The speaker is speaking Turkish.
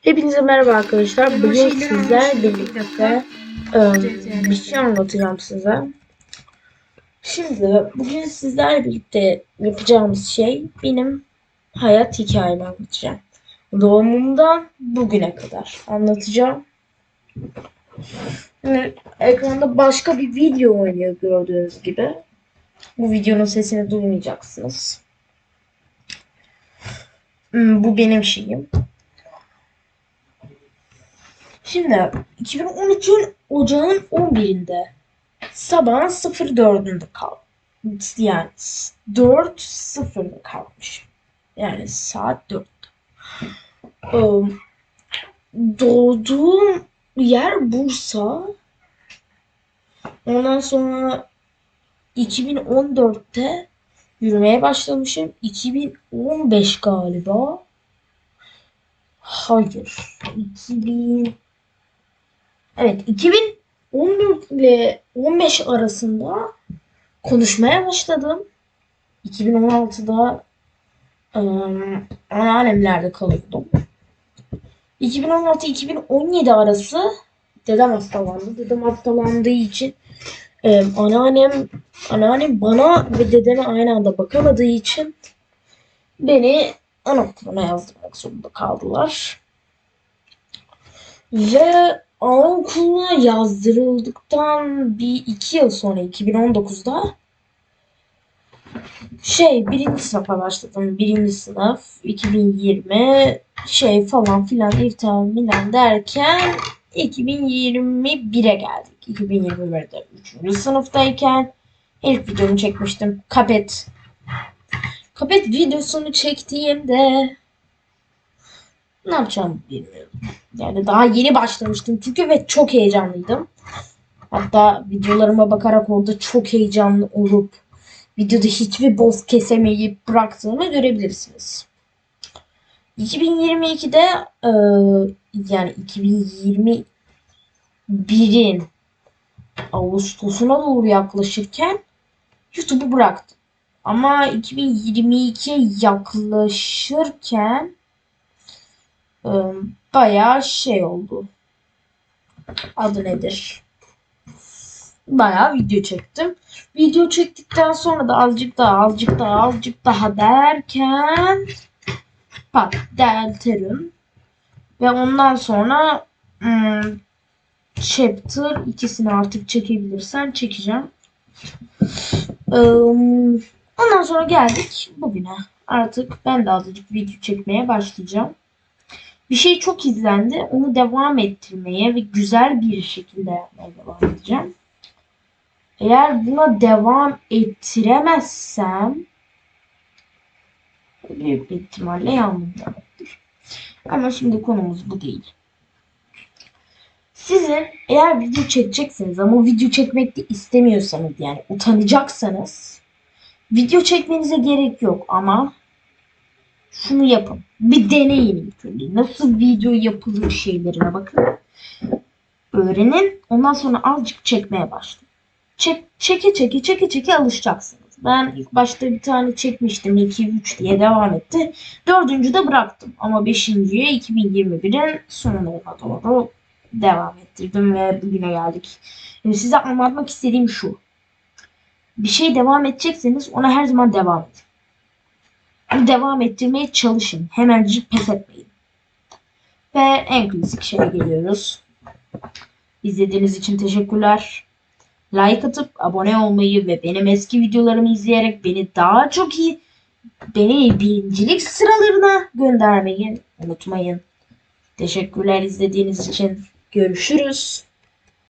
Hepinize merhaba arkadaşlar. Bugün sizler bir birlikte e, bir şey anlatacağım size. Şimdi bugün sizler birlikte yapacağımız şey benim hayat hikayemi anlatacağım. Doğumumdan bugüne kadar anlatacağım. Şimdi ekranda başka bir video oynuyor gördüğünüz gibi. Bu videonun sesini duymayacaksınız. Hmm, Bu benim şeyim. Şimdi 2013'ün ocağın 11'inde sabahın 04'ünde kal. Yani 4.0'da kalmış. Yani saat 4. Doğduğum yer Bursa. Ondan sonra 2014'te yürümeye başlamışım. 2015 galiba. Hayır. 2000 Evet 2014 ile 15 arasında konuşmaya başladım. 2016'da ıı, anneannemlerde kalıyordum. 2016-2017 arası dedem hastalandı. Dedem hastalandığı için e, anneannem anneannem bana ve dedeme aynı anda bakamadığı için beni anaokuluna yazdırmak zorunda kaldılar. Ve anaokuluna yazdırıldıktan bir iki yıl sonra 2019'da şey birinci sınıfa başladım. Birinci sınıf 2020 şey falan filan irtihan milan derken 2021'e geldik. 2021'de 3. sınıftayken ilk videomu çekmiştim. Kapet. Kapet videosunu çektiğimde ne yapacağımı bilmiyorum. Yani daha yeni başlamıştım çünkü ve çok heyecanlıydım. Hatta videolarıma bakarak orada çok heyecanlı olup videoda hiçbir boz kesemeyip bıraktığımı görebilirsiniz. 2022'de e, yani 2021'in Ağustos'una doğru yaklaşırken YouTube'u bıraktım. Ama 2022'ye yaklaşırken e, bayağı şey oldu. Adı nedir? Bayağı video çektim. Video çektikten sonra da azıcık daha azıcık daha azıcık daha derken pat delterim. Ve ondan sonra hmm, chapter ikisini artık çekebilirsen çekeceğim. Im, ondan sonra geldik bugüne. Artık ben de azıcık video çekmeye başlayacağım. Bir şey çok izlendi. Onu devam ettirmeye ve güzel bir şekilde yapmaya devam edeceğim. Eğer buna devam ettiremezsem büyük bir ihtimalle yandım demektir. Ama şimdi konumuz bu değil. Sizin eğer video çekeceksiniz ama video çekmek de istemiyorsanız yani utanacaksanız video çekmenize gerek yok ama şunu yapın. Bir deneyin. Nasıl video yapılır şeylerine bakın. Öğrenin. Ondan sonra azıcık çekmeye başlayın. Çek, çeke çeke çeke çeke alışacaksınız. Ben ilk başta bir tane çekmiştim. 2-3 diye devam etti. Dördüncü de bıraktım. Ama beşinciye 2021'in sonuna doğru devam ettirdim ve bugüne geldik. Şimdi size anlatmak istediğim şu. Bir şey devam edecekseniz ona her zaman devam edin. Devam ettirmeye çalışın. Hemencik pes etmeyin. Ve en klasik şeye geliyoruz. İzlediğiniz için teşekkürler. Like atıp abone olmayı ve benim eski videolarımı izleyerek beni daha çok iyi beni birincilik sıralarına göndermeyi unutmayın. Teşekkürler izlediğiniz için. Görüşürüz.